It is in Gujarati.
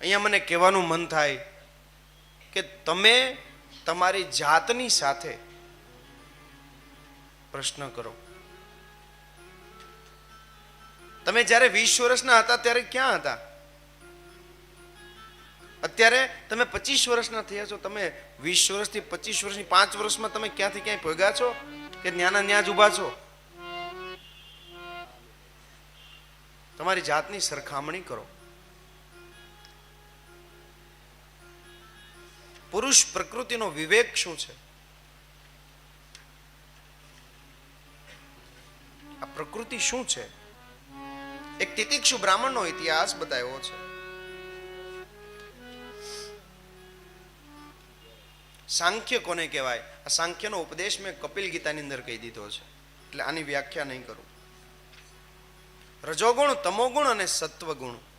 અહીંયા મને કહેવાનું મન થાય કે તમે તમારી જાતની સાથે પ્રશ્ન કરો. તમે જ્યારે વીસ વર્ષના હતા ત્યારે ક્યાં હતા? અત્યારે તમે પચીસ વર્ષના થયા છો. તમે વીસ વર્ષથી પચીસ વર્ષની પાંચ વર્ષમાં તમે ક્યાંથી ક્યાંય ભોગ્યા છો કે ન્યાના ન્યા જ ઊભા છો? તમારી જાતની સરખામણી કરો. પુરુષ પ્રકૃતિનો વિવેક શું છે? આ પ્રકૃતિ શું છે? એક તિતિક્ષુ બ્રાહ્મણનો ઇતિહાસ બતાવ્યો છે. સાંખ્ય કોને કહેવાય? આ સાંખ્યનો ઉપદેશ મેં કપિલ ગીતાની અંદર કહી દીધો છે. એટલે આની વ્યાખ્યા નહીં કરું. રજોગુણ, તમોગુણ અને સત્વગુણ.